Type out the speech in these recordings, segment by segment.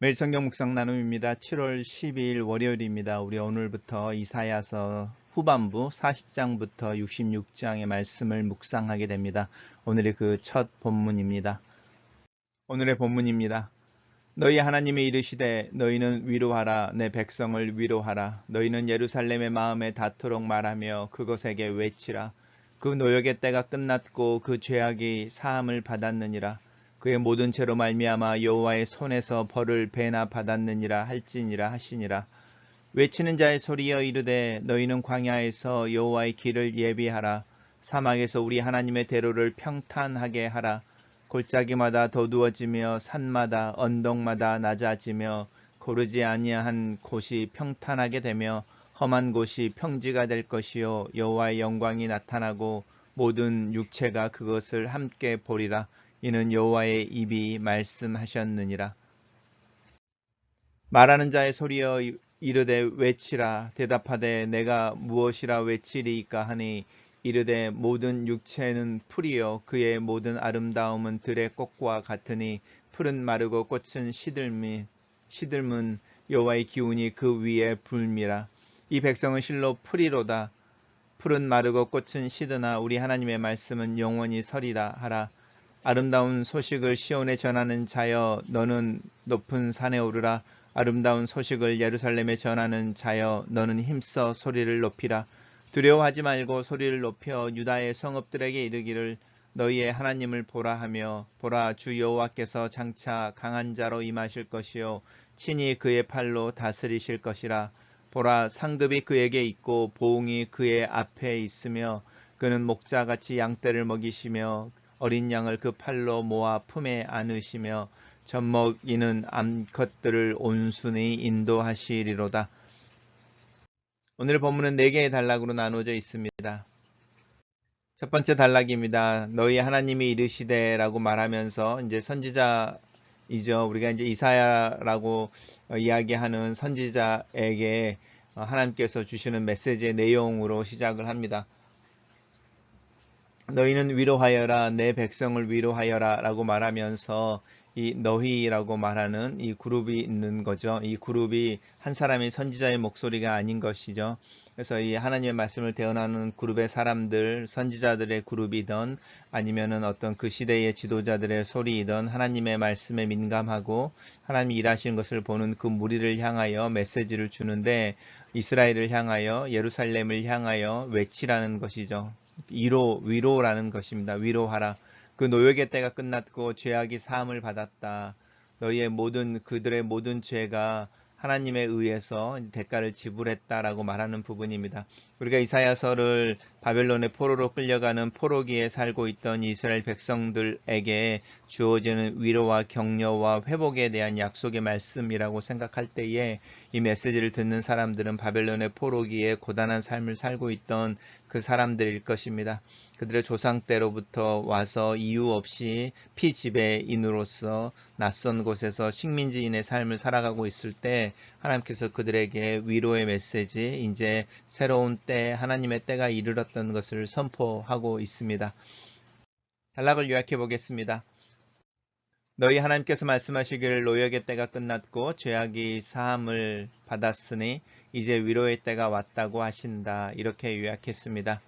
매일 성경 묵상 나눔입니다. 7월 12일 월요일입니다. 우리 오늘부터 이사야서 후반부 40장부터 66장의 말씀을 묵상하게 됩니다. 오늘의 그 첫 본문입니다. 오늘의 본문입니다. 너희 하나님이 이르시되 너희는 위로하라 내 백성을 위로하라 너희는 예루살렘의 마음에 닿도록 말하며 그것에게 외치라 그 노역의 때가 끝났고 그 죄악이 사함을 받았느니라 그의 모든 죄로 말미암아 여호와의 손에서 벌을 배나 받았느니라 할지니라 하시니라. 외치는 자의 소리여 이르되 너희는 광야에서 여호와의 길을 예비하라. 사막에서 우리 하나님의 대로를 평탄하게 하라. 골짜기마다 더두어지며 산마다 언덕마다 낮아지며 고르지 아니한 곳이 평탄하게 되며 험한 곳이 평지가 될 것이요 여호와의 영광이 나타나고 모든 육체가 그것을 함께 보리라 이는 여호와의 입이 말씀하셨느니라. 말하는 자의 소리여 이르되 외치라. 대답하되 내가 무엇이라 외치리이까 하니 이르되 모든 육체는 풀이요 그의 모든 아름다움은 들의 꽃과 같으니 풀은 마르고 꽃은 시들미 시들문 여호와의 기운이 그 위에 불미라. 이 백성은 실로 풀이로다. 풀은 마르고 꽃은 시드나 우리 하나님의 말씀은 영원히 서리라 하라 아름다운 소식을 시온에 전하는 자여 너는 높은 산에 오르라. 아름다운 소식을 예루살렘에 전하는 자여 너는 힘써 소리를 높이라. 두려워하지 말고 소리를 높여 유다의 성읍들에게 이르기를 너희의 하나님을 보라 하며 보라 주 여호와께서 장차 강한 자로 임하실 것이요 친히 그의 팔로 다스리실 것이라. 보라 상급이 그에게 있고 보응이 그의 앞에 있으며 그는 목자같이 양떼를 먹이시며 어린 양을 그 팔로 모아 품에 안으시며 젖먹이는 암컷들을 온순히 인도하시리로다. 오늘 본문은 네 개의 단락으로 나누어져 있습니다. 첫 번째 단락입니다. 너희 하나님이 이르시되라고 말하면서 이제 선지자이죠. 우리가 이제 이사야라고 이야기하는 선지자에게 하나님께서 주시는 메시지의 내용으로 시작을 합니다. 너희는 위로하여라 내 백성을 위로하여라 라고 말하면서 이 너희라고 말하는 이 그룹이 있는 거죠. 이 그룹이 한 사람의 선지자의 목소리가 아닌 것이죠. 그래서 이 하나님의 말씀을 대언하는 그룹의 사람들, 선지자들의 그룹이던 아니면은 어떤 그 시대의 지도자들의 소리이던 하나님의 말씀에 민감하고 하나님이 일하시는 것을 보는 그 무리를 향하여 메시지를 주는데 이스라엘을 향하여 예루살렘을 향하여 외치라는 것이죠. 위로 위로라는 것입니다. 위로하라. 그 노역의 때가 끝났고 죄악이 사함을 받았다. 너희의 모든 그들의 모든 죄가 하나님에 의해서 대가를 지불했다라고 말하는 부분입니다. 우리가 이사야서를 바벨론의 포로로 끌려가는 포로기에 살고 있던 이스라엘 백성들에게 주어지는 위로와 격려와 회복에 대한 약속의 말씀이라고 생각할 때에 이 메시지를 듣는 사람들은 바벨론의 포로기에 고단한 삶을 살고 있던 그 사람들일 것입니다. 그들의 조상 때로부터 와서 이유 없이 피지배인으로서 낯선 곳에서 식민지인의 삶을 살아가고 있을 때 하나님께서 그들에게 위로의 메시지, 이제 새로운 때 하나님의 때가 이르렀던 것을 선포하고 있습니다. 단락을 요약해 보겠습니다. 너희 하나님께서 말씀하시기를 노역의 때가 끝났고 죄악이 사함을 받았으니 이제 위로의 때가 왔다고 하신다. 이렇게 요약했습니다.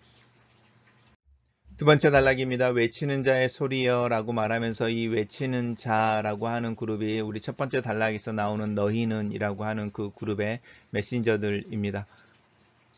두 번째 단락입니다. 외치는 자의 소리여 라고 말하면서 이 외치는 자라고 하는 그룹이 우리 첫 번째 단락에서 나오는 너희는 이라고 하는 그 그룹의 메신저들입니다.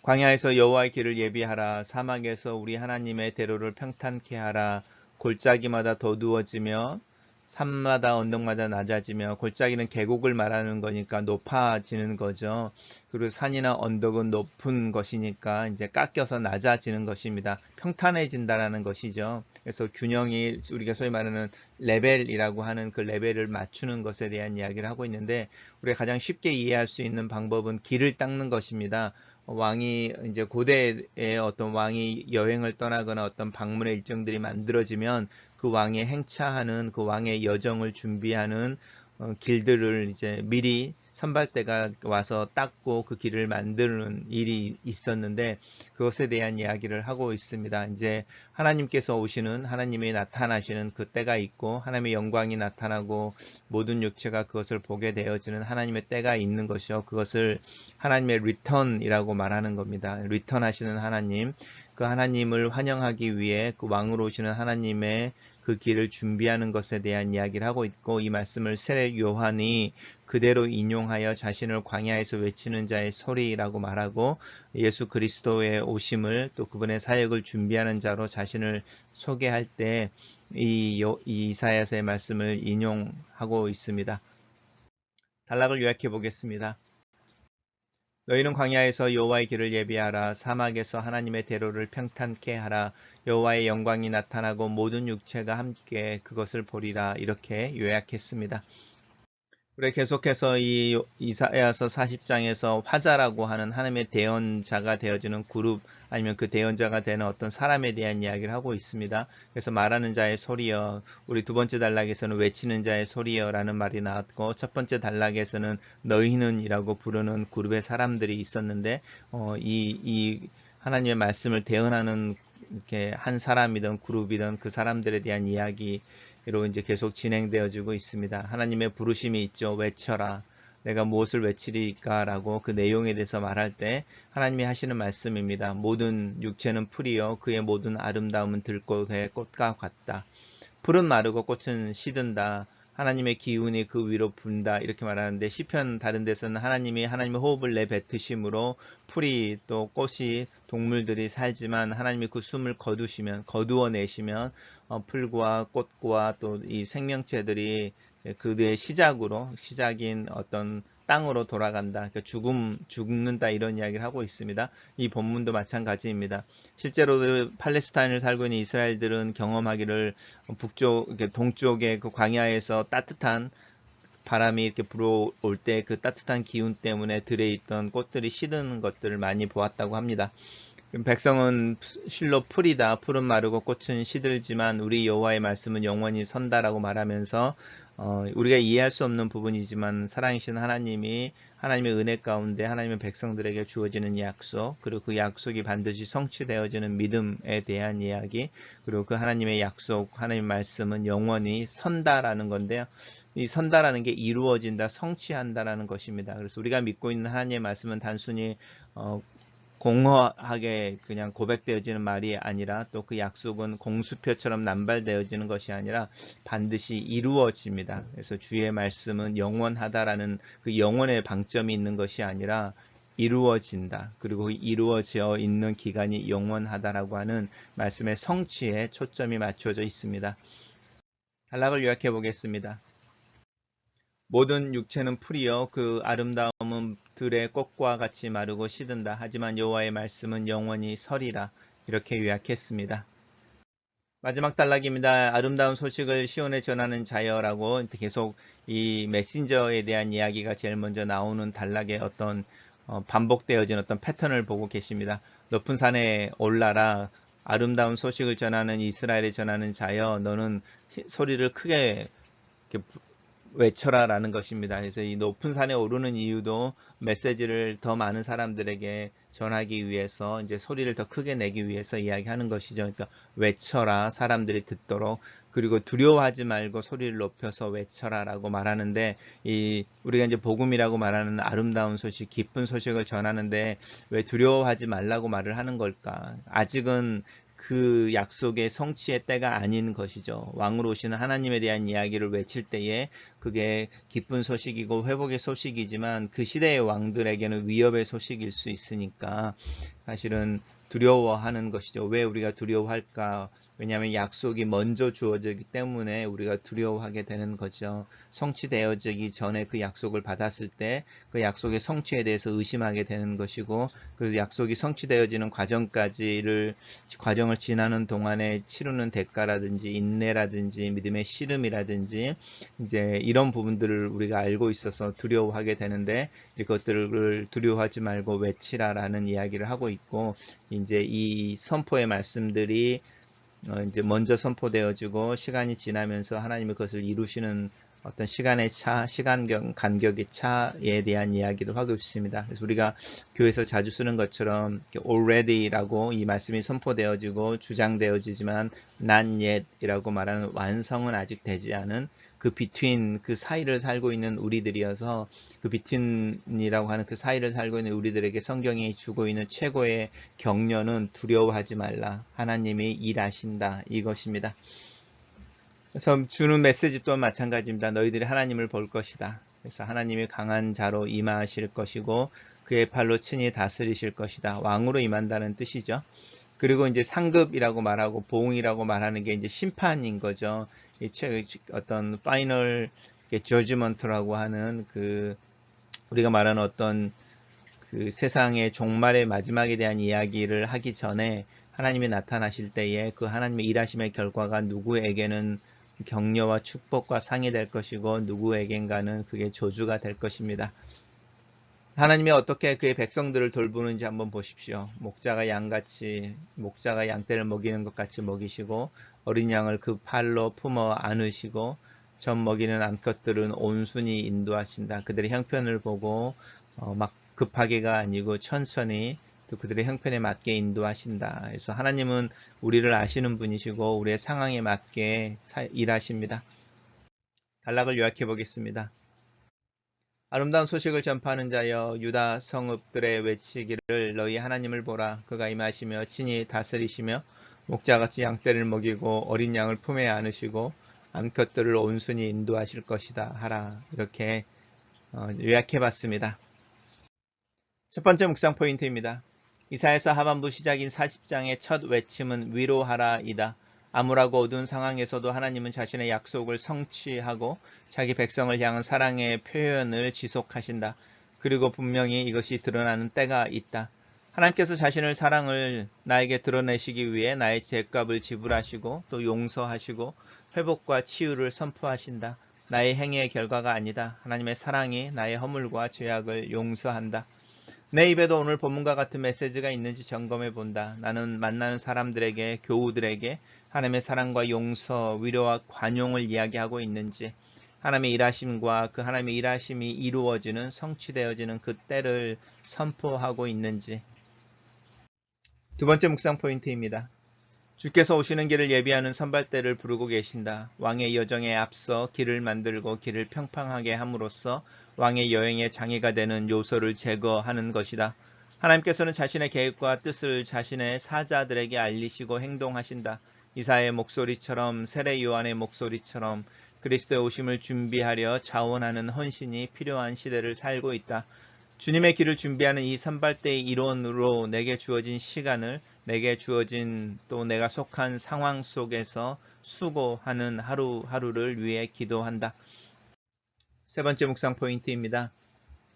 광야에서 여호와의 길을 예비하라 사막에서 우리 하나님의 대로를 평탄케 하라 골짜기마다 더두어지며 산마다 언덕마다 낮아지며 골짜기는 계곡을 말하는 거니까 높아지는 거죠. 그리고 산이나 언덕은 높은 것이니까 이제 깎여서 낮아지는 것입니다. 평탄해진다라는 것이죠. 그래서 균형이 우리가 소위 말하는 레벨이라고 하는 그 레벨을 맞추는 것에 대한 이야기를 하고 있는데 우리가 가장 쉽게 이해할 수 있는 방법은 길을 닦는 것입니다. 왕이 이제 고대의 어떤 왕이 여행을 떠나거나 어떤 방문의 일정들이 만들어지면 그 왕의 행차하는 그 왕의 여정을 준비하는 어, 길들을 이제 미리 선발대가 와서 닦고 그 길을 만드는 일이 있었는데 그것에 대한 이야기를 하고 있습니다. 이제 하나님께서 오시는 하나님이 나타나시는 그 때가 있고 하나님의 영광이 나타나고 모든 육체가 그것을 보게 되어지는 하나님의 때가 있는 것이요. 그것을 하나님의 리턴이라고 말하는 겁니다. 리턴 하시는 하나님 그 하나님을 환영하기 위해 그 왕으로 오시는 하나님의 그 길을 준비하는 것에 대한 이야기를 하고 있고 이 말씀을 세례 요한이 그대로 인용하여 자신을 광야에서 외치는 자의 소리라고 말하고 예수 그리스도의 오심을 또 그분의 사역을 준비하는 자로 자신을 소개할 때 이 이사야서의 말씀을 인용하고 있습니다. 단락을 요약해 보겠습니다. 너희는 광야에서 여호와의 길을 예비하라. 사막에서 하나님의 대로를 평탄케 하라. 여호와의 영광이 나타나고 모든 육체가 함께 그것을 보리라. 이렇게 요약했습니다. 우리 계속해서 이 이사야서 40장에서 화자라고 하는 하나님의 대언자가 되어지는 그룹 아니면 그 대언자가 되는 어떤 사람에 대한 이야기를 하고 있습니다. 그래서 말하는 자의 소리여 우리 두 번째 단락에서는 외치는 자의 소리여라는 말이 나왔고 첫 번째 단락에서는 너희는이라고 부르는 그룹의 사람들이 있었는데 어, 이, 이 하나님의 말씀을 대언하는 이렇게 한 사람이든 그룹이든 그 사람들에 대한 이야기 이로 이제 계속 진행되어지고 있습니다. 하나님의 부르심이 있죠. 외쳐라. 내가 무엇을 외치리까? 라고 그 내용에 대해서 말할 때 하나님이 하시는 말씀입니다. 모든 육체는 풀이요. 그의 모든 아름다움은 들꽃의 꽃과 같다. 풀은 마르고 꽃은 시든다. 하나님의 기운이 그 위로 분다. 이렇게 말하는데 시편 다른 데서는 하나님이 하나님의 호흡을 내뱉으심으로 풀이 또 꽃이 동물들이 살지만 하나님이 그 숨을 거두시면 거두어 내시면 어, 풀과 꽃과 또 이 생명체들이 그의 시작으로 시작인 어떤 땅으로 돌아간다. 그러니까 죽음, 죽는다 이런 이야기를 하고 있습니다. 이 본문도 마찬가지입니다. 실제로 팔레스타인을 살고 있는 이스라엘들은 경험하기를 북쪽, 동쪽의 그 광야에서 따뜻한 바람이 이렇게 불어올 때 그 따뜻한 기운 때문에 들에 있던 꽃들이 시드는 것들을 많이 보았다고 합니다. 백성은 실로 풀이다. 풀은 마르고 꽃은 시들지만 우리 여호와의 말씀은 영원히 선다라고 말하면서 어, 우리가 이해할 수 없는 부분이지만 사랑이신 하나님이 하나님의 은혜 가운데 하나님의 백성들에게 주어지는 약속 그리고 그 약속이 반드시 성취되어지는 믿음에 대한 이야기 그리고 그 하나님의 약속 하나님의 말씀은 영원히 선다라는 건데요. 이 선다라는 게 이루어진다 성취한다라는 것입니다. 그래서 우리가 믿고 있는 하나님의 말씀은 단순히 어, 공허하게 그냥 고백되어지는 말이 아니라 또 그 약속은 공수표처럼 남발되어지는 것이 아니라 반드시 이루어집니다. 그래서 주의 말씀은 영원하다라는 그 영원의 방점이 있는 것이 아니라 이루어진다. 그리고 이루어져 있는 기간이 영원하다라고 하는 말씀의 성취에 초점이 맞춰져 있습니다. 단락을 요약해 보겠습니다. 모든 육체는 풀이여 그 아름다움은 들의 꽃과 같이 마르고 시든다. 하지만 여호와의 말씀은 영원히 설이라. 이렇게 요약했습니다. 마지막 단락입니다. 아름다운 소식을 시온에 전하는 자여라고 계속 이 메신저에 대한 이야기가 제일 먼저 나오는 단락의 어떤 어, 반복되어진 어떤 패턴을 보고 계십니다. 높은 산에 올라라 아름다운 소식을 전하는 이스라엘에 전하는 자여 너는 소리를 크게 외쳐라라는 것입니다. 그래서 이 높은 산에 오르는 이유도 메시지를 더 많은 사람들에게 전하기 위해서 이제 소리를 더 크게 내기 위해서 이야기하는 것이죠. 그러니까 외쳐라 사람들이 듣도록 그리고 두려워하지 말고 소리를 높여서 외쳐라라고 말하는데 이 우리가 이제 복음이라고 말하는 아름다운 소식, 기쁜 소식을 전하는데 왜 두려워하지 말라고 말을 하는 걸까? 아직은 그 약속의 성취의 때가 아닌 것이죠. 왕으로 오시는 하나님에 대한 이야기를 외칠 때에 그게 기쁜 소식이고 회복의 소식이지만 그 시대의 왕들에게는 위협의 소식일 수 있으니까 사실은 두려워하는 것이죠. 왜 우리가 두려워할까? 왜냐하면 약속이 먼저 주어지기 때문에 우리가 두려워하게 되는 거죠. 성취되어지기 전에 그 약속을 받았을 때 그 약속의 성취에 대해서 의심하게 되는 것이고 그 약속이 성취되어지는 과정까지를 과정을 지나는 동안에 치르는 대가라든지 인내라든지 믿음의 씨름이라든지 이제 이런 부분들을 우리가 알고 있어서 두려워하게 되는데 이제 그것들을 두려워하지 말고 외치라라는 이야기를 하고 있고 이제 이 선포의 말씀들이 어, 이제 먼저 선포되어지고 시간이 지나면서 하나님이 그것을 이루시는 어떤 시간의 차, 시간 경- 간격의 차에 대한 이야기도 하고 있습니다. 그래서 우리가 교회에서 자주 쓰는 것처럼 already라고 이 말씀이 선포되어지고 주장되어지지만 not yet이라고 말하는 완성은 아직 되지 않은 그 between 그 사이를 살고 있는 우리들이어서 그 between이라고 하는 그 사이를 살고 있는 우리들에게 성경이 주고 있는 최고의 격려는 두려워하지 말라. 하나님이 일하신다. 이것입니다. 그래서 주는 메시지 또한 마찬가지입니다. 너희들이 하나님을 볼 것이다. 그래서 하나님이 강한 자로 임하실 것이고 그의 팔로 친히 다스리실 것이다. 왕으로 임한다는 뜻이죠. 그리고 이제 상급이라고 말하고 보응이라고 말하는 게 이제 심판인 거죠. 이 최- 어떤 파이널 저지먼트라고 하는 그 우리가 말하는 어떤 그 세상의 종말의 마지막에 대한 이야기를 하기 전에 하나님이 나타나실 때에 그 하나님의 일하심의 결과가 누구에게는 격려와 축복과 상이 될 것이고 누구에겐가는 그게 조주가 될 것입니다. 하나님이 어떻게 그의 백성들을 돌보는지 한번 보십시오. 목자가 양같이 목자가 양떼를 먹이는 것 같이 먹이시고 어린 양을 그 팔로 품어 안으시고 젖 먹이는 암컷들은 온순히 인도하신다. 그들의 형편을 보고 어, 막 급하게가 아니고 천천히 또 그들의 형편에 맞게 인도하신다. 그래서 하나님은 우리를 아시는 분이시고 우리의 상황에 맞게 사- 일하십니다. 단락을 요약해 보겠습니다. 아름다운 소식을 전파하는 자여 유다 성읍들의 외치기를 너희 하나님을 보라 그가 임하시며 친히 다스리시며 목자같이 양떼를 먹이고 어린 양을 품에 안으시고 암컷들을 온순히 인도하실 것이다 하라 이렇게 어, 요약해 봤습니다. 첫 번째 묵상 포인트입니다. 이사에서 하반부 시작인 40장의 첫 외침은 위로하라이다. 암울하고 어두운 상황에서도 하나님은 자신의 약속을 성취하고 자기 백성을 향한 사랑의 표현을 지속하신다. 그리고 분명히 이것이 드러나는 때가 있다. 하나님께서 자신을 사랑을 나에게 드러내시기 위해 나의 죄값을 지불하시고 또 용서하시고 회복과 치유를 선포하신다. 나의 행위의 결과가 아니다. 하나님의 사랑이 나의 허물과 죄악을 용서한다. 내 입에도 오늘 본문과 같은 메시지가 있는지 점검해 본다. 나는 만나는 사람들에게, 교우들에게 하나님의 사랑과 용서, 위로와 관용을 이야기하고 있는지, 하나님의 일하심과 그 하나님의 일하심이 이루어지는, 성취되어지는 그 때를 선포하고 있는지. 두 번째 묵상 포인트입니다. 주께서 오시는 길을 예비하는 선발대를 부르고 계신다. 왕의 여정에 앞서 길을 만들고 길을 평평하게 함으로써 왕의 여행의 장애가 되는 요소를 제거하는 것이다. 하나님께서는 자신의 계획과 뜻을 자신의 사자들에게 알리시고 행동하신다. 이사의 목소리처럼 세례 요한의 목소리처럼 그리스도의 오심을 준비하려 자원하는 헌신이 필요한 시대를 살고 있다. 주님의 길을 준비하는 이 선발대의 일원으로 내게 주어진 시간을 내게 주어진 또 내가 속한 상황 속에서 수고하는 하루하루를 위해 기도한다. 세 번째 묵상 포인트입니다.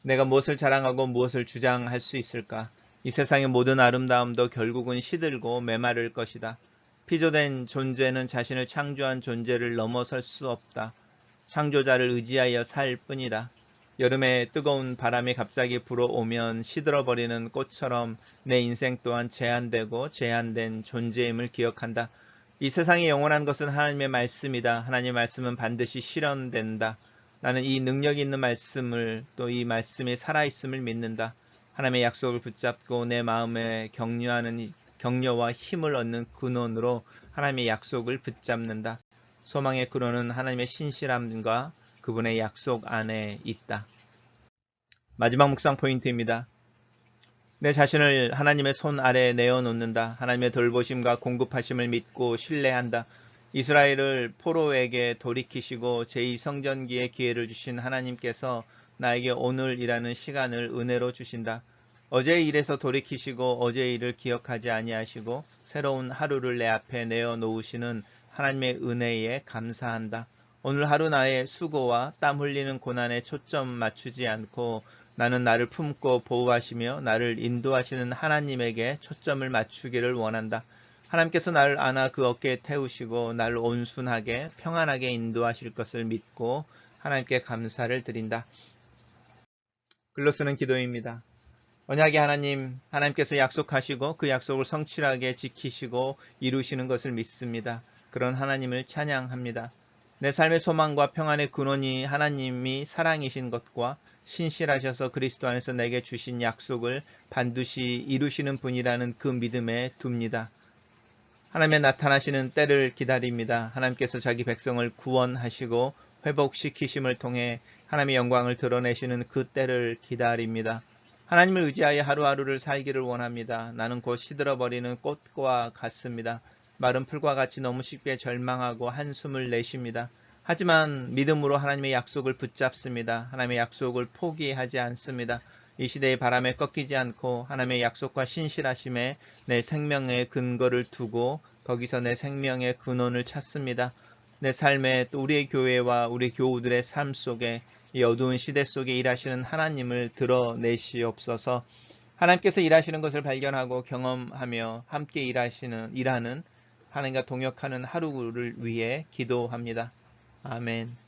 내가 무엇을 자랑하고 무엇을 주장할 수 있을까? 이 세상의 모든 아름다움도 결국은 시들고 메마를 것이다. 피조된 존재는 자신을 창조한 존재를 넘어설 수 없다. 창조자를 의지하여 살 뿐이다. 여름에 뜨거운 바람이 갑자기 불어오면 시들어버리는 꽃처럼 내 인생 또한 제한되고 제한된 존재임을 기억한다. 이 세상에 영원한 것은 하나님의 말씀이다. 하나님의 말씀은 반드시 실현된다. 나는 이 능력 있는 말씀을 또 이 말씀이 살아있음을 믿는다. 하나님의 약속을 붙잡고 내 마음에 격려하는 격려와 힘을 얻는 근원으로 하나님의 약속을 붙잡는다. 소망의 근원은 하나님의 신실함과 그분의 약속 안에 있다. 마지막 묵상 포인트입니다. 내 자신을 하나님의 손 아래에 내어놓는다. 하나님의 돌보심과 공급하심을 믿고 신뢰한다. 이스라엘을 포로에게 돌이키시고 제2성전기의 기회를 주신 하나님께서 나에게 오늘이라는 시간을 은혜로 주신다. 어제의 일에서 돌이키시고 어제의 일을 기억하지 아니하시고 새로운 하루를 내 앞에 내어 놓으시는 하나님의 은혜에 감사한다. 오늘 하루 나의 수고와 땀 흘리는 고난에 초점 맞추지 않고 나는 나를 품고 보호하시며 나를 인도하시는 하나님에게 초점을 맞추기를 원한다. 하나님께서 나를 안아 그 어깨에 태우시고 나를 온순하게 평안하게 인도하실 것을 믿고 하나님께 감사를 드린다. 글로 쓰는 기도입니다. 언약의 하나님, 하나님께서 약속하시고 그 약속을 성실하게 지키시고 이루시는 것을 믿습니다. 그런 하나님을 찬양합니다. 내 삶의 소망과 평안의 근원이 하나님이 사랑이신 것과 신실하셔서 그리스도 안에서 내게 주신 약속을 반드시 이루시는 분이라는 그 믿음에 둡니다. 하나님의 나타나시는 때를 기다립니다. 하나님께서 자기 백성을 구원하시고 회복시키심을 통해 하나님의 영광을 드러내시는 그 때를 기다립니다. 하나님을 의지하여 하루하루를 살기를 원합니다. 나는 곧 시들어버리는 꽃과 같습니다. 마른 풀과 같이 너무 쉽게 절망하고 한숨을 내쉽니다. 하지만 믿음으로 하나님의 약속을 붙잡습니다. 하나님의 약속을 포기하지 않습니다. 이 시대의 바람에 꺾이지 않고 하나님의 약속과 신실하심에 내 생명의 근거를 두고 거기서 내 생명의 근원을 찾습니다. 내 삶에 또 우리의 교회와 우리 교우들의 삶 속에 이 어두운 시대 속에 일하시는 하나님을 드러내시옵소서. 하나님께서 일하시는 것을 발견하고 경험하며 함께 일하시는 일하는 하나님과 동역하는 하루를 위해 기도합니다. 아멘.